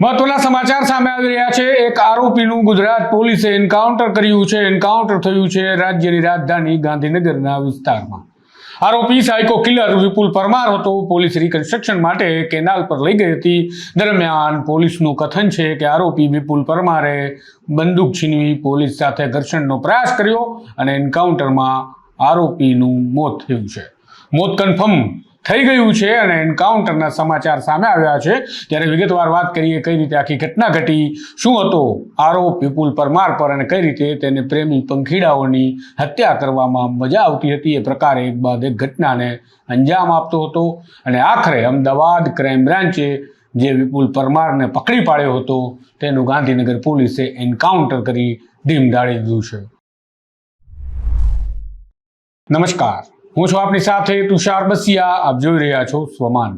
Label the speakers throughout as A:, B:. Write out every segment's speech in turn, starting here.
A: મહત્વના સમાચાર સામે આવી રહ્યા છે. એક આરોપીનું ગુજરાત પોલીસે એન્કાઉન્ટર કર્યું છે. એન્કાઉન્ટર થયું છે રાજ્યની રાજધાની ગાંધીનગરના વિસ્તારમાં. આરોપી સાયકો કિલર વિપુલ પરમાર હતો. પોલીસ રિકન્સ્ટ્રક્શન માટે કેનાલ પર લઈ ગઈ હતી. દરમિયાન પોલીસનું કથન છે કે આરોપી વિપુલ પરમારે બંદૂક છીનવી પોલીસ સાથે ઘર્ષણનો પ્રયાસ કર્યો અને એન્કાઉન્ટરમાં આરોપીનું મોત થયું છે. મોત કન્ફર્મ થઈ ગયું છે અને એન્કાઉન્ટરના સમાચાર સામે આવ્યા છે. ત્યારે વિગતવાર વાત કરીએ કઈ રીતે આખી ઘટના ઘટી, શું હતો આરોપ, વિપુલ પરમાર પર અને કઈ રીતે તેને પ્રેમી પંખીડાઓની હત્યા કરવામાં મજા આવતી હતી એ પ્રકારે એક બાદ એક ઘટનાને અંજામ આપતો હતો. અને આખરે અમદાવાદ ક્રાઇમ બ્રાન્ચે જે વિપુલ પરમારને પકડી પાડ્યો હતો તેનું ગાંધીનગર પોલીસે એન્કાઉન્ટર કરી ઢીમ ઢાળી દીધું છે. નમસ્કાર. હું છું આપની સાથે તુષાર બસિયા, આપ જોઈ રહ્યા છો સ્વમાન.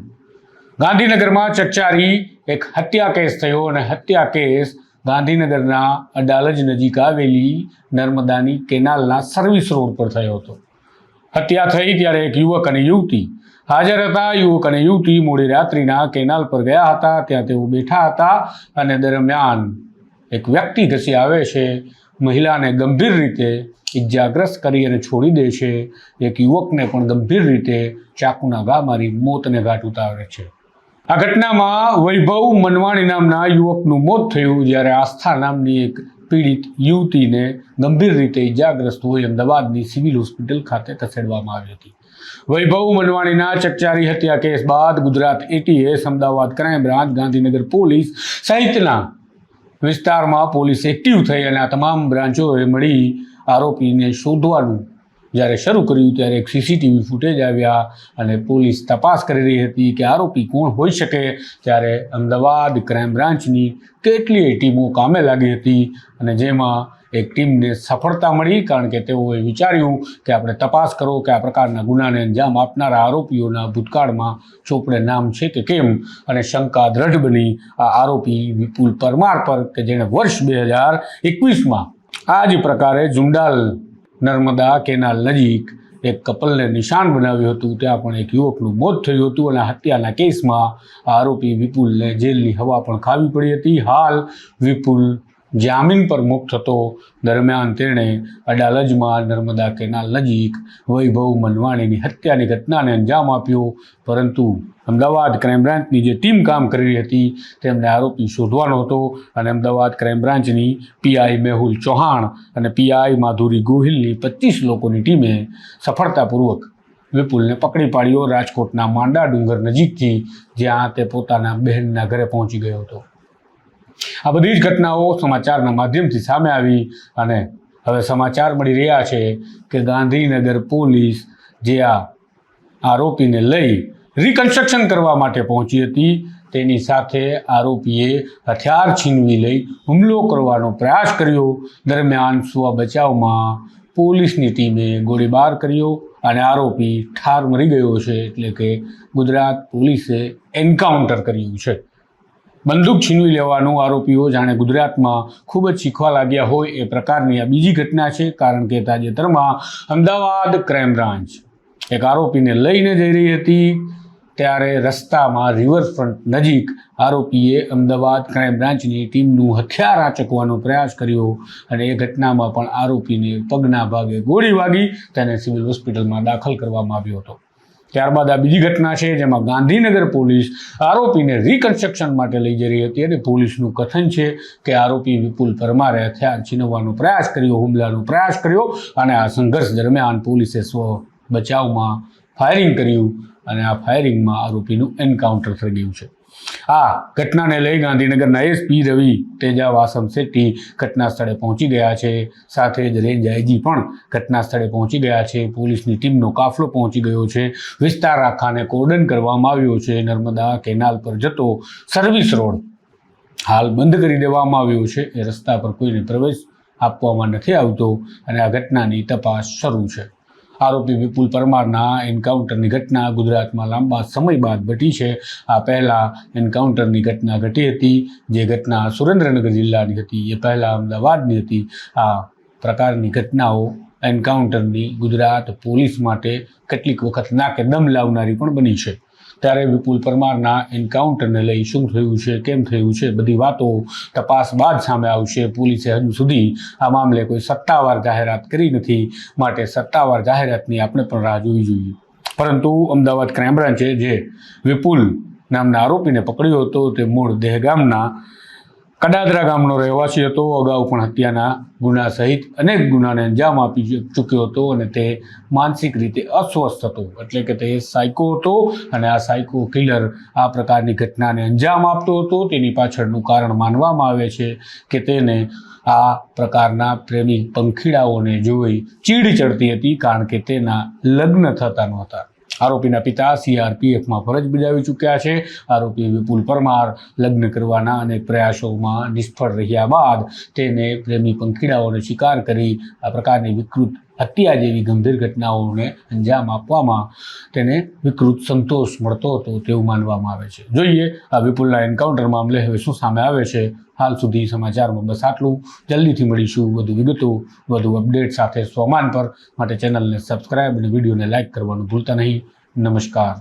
A: ગાંધીનગરમાં ચકચારી એક હત્યા કેસ થયો અને હત્યા કેસ ગાંધીનગરના અડાલજ નજીક આવેલી નર્મદાની કેનાલના સર્વિસ રોડ પર થયો હતો. હત્યા થઈ ત્યારે એક યુવક અને યુવતી હાજર હતા. યુવક અને યુવતી મોડી રાત્રિના કેનાલ પર ગયા હતા. ત્યાં તેઓ બેઠા હતા અને દરમિયાન એક વ્યક્તિ ઘસી આવે છે. મહિલાને ગંભીર રીતે ઇજાગ્રસ્ત કરી અને છોડી દે છે. એક યુવકને પણ ગંભીર રીતે ચાકુના ઘા મારી મોતને ઘાટ ઉતારે છે. આ ઘટનામાં વૈભવ મનવાણી નામના યુવકનું મોત થયું જ્યારે આસ્થા નામની એક પીડિત યુવતીને ગંભીર રીતે ઇજાગ્રસ્ત હોય અમદાવાદની સિવિલ હોસ્પિટલ ખાતે ખસેડવામાં આવી હતી. વૈભવ મનવાણીના ચકચારી હત્યા કેસ બાદ Gujarat ATS Ahmedabad crime branch, Gandhinagar police સહિતના વિસ્તારમાં પોલીસ એક્ટિવ થઈ અને આ તમામ બ્રાન્ચોએ મળી આરોપીને શોધવાનું જ્યારે શરૂ કર્યું ત્યારે એક સીસીટીવી ફૂટેજ આવ્યા અને પોલીસ તપાસ કરી રહી હતી કે આરોપી કોણ હોઈ શકે ત્યારે અમદાવાદ ક્રાઇમ બ્રાન્ચની કેટલીય ટીમો કામે લાગી હતી અને જેમાં એક ટીમને સફળતા મળી કારણ કે તેઓએ વિચાર્યું કે આપણે તપાસ કરો કે આ પ્રકારના ગુનાને અંજામ આપનારા આરોપીઓના ભૂતકાળમાં ચોપડે નામ છે કે કેમ? અને શંકા દ્રઢ બની આ આરોપી વિપુલ પરમાર પર કે જેણે વર્ષ બે હજાર એકવીસમાં આ જ પ્રકારે ઝુંડાલ નર્મદા કેનાલ નજીક એક કપલને નિશાન બનાવ્યું હતું. ત્યાં પણ એક યુવકનું મોત થયું હતું અને હત્યાના કેસમાં આરોપી વિપુલને જેલની હવા પણ ખાવી પડી હતી. હાલ વિપુલ જામીન પર મુક્ત હતો. દરમિયાન તેણે અડાલજમાં નર્મદા કેનાલ નજીક વૈભવ મનવાણીની હત્યાની ઘટનાને અંજામ આપ્યો. પરંતુ અમદાવાદ ક્રાઇમ બ્રાન્ચની જે ટીમ કામ કરી રહી હતી, તેમને આરોપી શોધવાનો હતો અને અમદાવાદ ક્રાઇમ બ્રાન્ચની પીઆઈ મેહુલ ચૌહાણ અને પીઆઈ માધુરી ગોહિલની પચીસ લોકોની ટીમે સફળતાપૂર્વક વિપુલને પકડી પાડ્યો. રાજકોટના માંડા ડુંગર નજીકથી જ્યાં તે પોતાના બહેનના ઘરે પહોંચી ગયો હતો. આ બધી જ ઘટનાઓ સમાચારના માધ્યમથી સામે આવી અને હવે સમાચાર મળી રહ્યા છે કે ગાંધીનગર પોલીસ જે આ આરોપીને લઈ રિકન્સ્ટ્રક્શન કરવા માટે પહોંચી હતી, તેની સાથે આરોપીએ હથિયાર છીનવી લઈ હુમલો કરવાનો પ્રયાસ કર્યો. દરમિયાન સુવા બચાવમાં પોલીસની ટીમે ગોળીબાર કર્યો અને આરોપી ઠાર મરી ગયો છે, એટલે કે ગુજરાત પોલીસે એન્કાઉન્ટર કર્યું છે. બંદૂક છીનવી લેવાનું આરોપીઓ જાણે ગુજરાતમાં ખૂબ જ શીખવા લાગ્યા હોય એ પ્રકારની આ બીજી ઘટના છે. કારણ કે તાજેતરમાં અમદાવાદ ક્રાઇમ બ્રાન્ચ એક આરોપીને લઈને જઈ રહી હતી. ત્યારે રસ્તામાં રિવરફ્રન્ટ નજીક આરોપીએ અમદાવાદ ક્રાઇમ બ્રાન્ચની ટીમનું હથિયાર આંચકવાનો પ્રયાસ કર્યો અને એ ઘટનામાં પણ આરોપીને પગના ભાગે ગોળી વાગી તેને સિવિલ હોસ્પિટલમાં દાખલ કરવામાં આવ્યો હતો. ત્યારબાદ આ બીજી ઘટના છે જેમાં ગાંધીનગર પોલીસ આરોપીને રિકન્સ્ટ્રક્શન માટે લઈ જઈ રહી હતી અને પોલીસનું કથન છે કે આરોપી વિપુલ પરમારે હથિયાર છીનવવાનો પ્રયાસ કર્યો, હુમલાનો પ્રયાસ કર્યો અને આ સંઘર્ષ દરમિયાન પોલીસે સ્વ બચાવમાં ફાયરિંગ કર્યું અને આ ફાયરિંગમાં આરોપીનું એન્કાઉન્ટર થઈ ગયું છે. આ ઘટનાને લઈ ગાંધીનગરના એસપી રવિ તેજાવાસમ શેટ્ટી ઘટના સ્થળે પહોંચી ગયા છે. સાથે જ રેન્જ આઈજી પણ ઘટના સ્થળે પહોંચી ગયા છે. પોલીસની ટીમનો કાફલો પહોંચી ગયો છે. વિસ્તાર આખાને કોર્ડન કરવામાં આવ્યો છે. નર્મદા કેનાલ પર જતો સર્વિસ રોડ હાલ બંધ કરી દેવામાં આવ્યો છે. એ રસ્તા પર કોઈને પ્રવેશ આપવામાં નથી આવતો અને આ ઘટનાની તપાસ શરૂ છે. આરોપી વિપુલ પરમારના એન્કાઉન્ટરની ઘટના ગુજરાતમાં લાંબા સમય બાદ ઘટી છે. આ પહેલાં એન્કાઉન્ટરની ઘટના ઘટી હતી. જે ઘટના સુરેન્દ્રનગર જિલ્લાની હતી, એ પહેલાં અમદાવાદની હતી. આ પ્રકારની ઘટનાઓ એન્કાઉન્ટરની ગુજરાત પોલીસ માટે કેટલીક વખત નાકે દમ લાવનારી પણ બની છે. ત્યારે વિપુલ પરમારના એન્કાઉન્ટરને લઈ શું થયું છે, કેમ થયું છે, બધી વાતો તપાસ બાદ સામે આવશે. પોલીસે હજુ સુધી આ મામલે કોઈ સત્તાવાર જાહેરાત કરી નથી. માટે સત્તાવાર જાહેરાતની આપણે પણ રાહ જોવી જોઈએ. પરંતુ અમદાવાદ ક્રાઇમ બ્રાન્ચે જે વિપુલ નામના આરોપીને પકડ્યો હતો, તે મૂળ દહેગામના કડાદરા ગામનો રહેવાસી હતો. અગાઉ પણ હત્યાના ગુના સહિત અનેક ગુનાને અંજામ આપી ચૂક્યો હતો અને તે માનસિક રીતે અસ્વસ્થ હતો. એટલે કે તે સાયકો હતો અને આ સાયકો કિલર આ પ્રકારની ઘટનાને અંજામ આપતો હતો. તેની પાછળનું કારણ માનવામાં આવે છે કે તેને આ પ્રકારના પ્રેમી પંખીડાઓને જોઈ ચીડ ચડતી હતી કારણ કે તેના લગ્ન થતા નહોતા. આરોપીના પિતા સીઆરપીએફમાં ફરજ બજાવી ચૂક્યા છે. આરોપી વિપુલ પરમાર લગ્ન કરવાના અનેક પ્રયાસોમાં નિષ્ફળ રહ્યા બાદ તેને પ્રેમી પંખીડાઓનો શિકાર કરી આ પ્રકારની વિકૃત હત્યા જેવી ગંભીર ઘટનાઓને અંજામ આપવામાં તેને વિકૃત સંતોષ મળતો હતો તેવું માનવામાં આવે છે. જોઈએ આ વિપુલના એન્કાઉન્ટર મામલે હવે શું સામે આવે છે? હાલ સુધી સમાચારમાં બસ આટલું. જલ્દીથી મળીશું વધુ વિગતો, વધુ અપડેટ સાથે સોમાન પર માટે ચેનલને સબસ્ક્રાઇબ અને વિડીયોને લાઇક કરવાનું ભૂલતા નહીં. નમસ્કાર.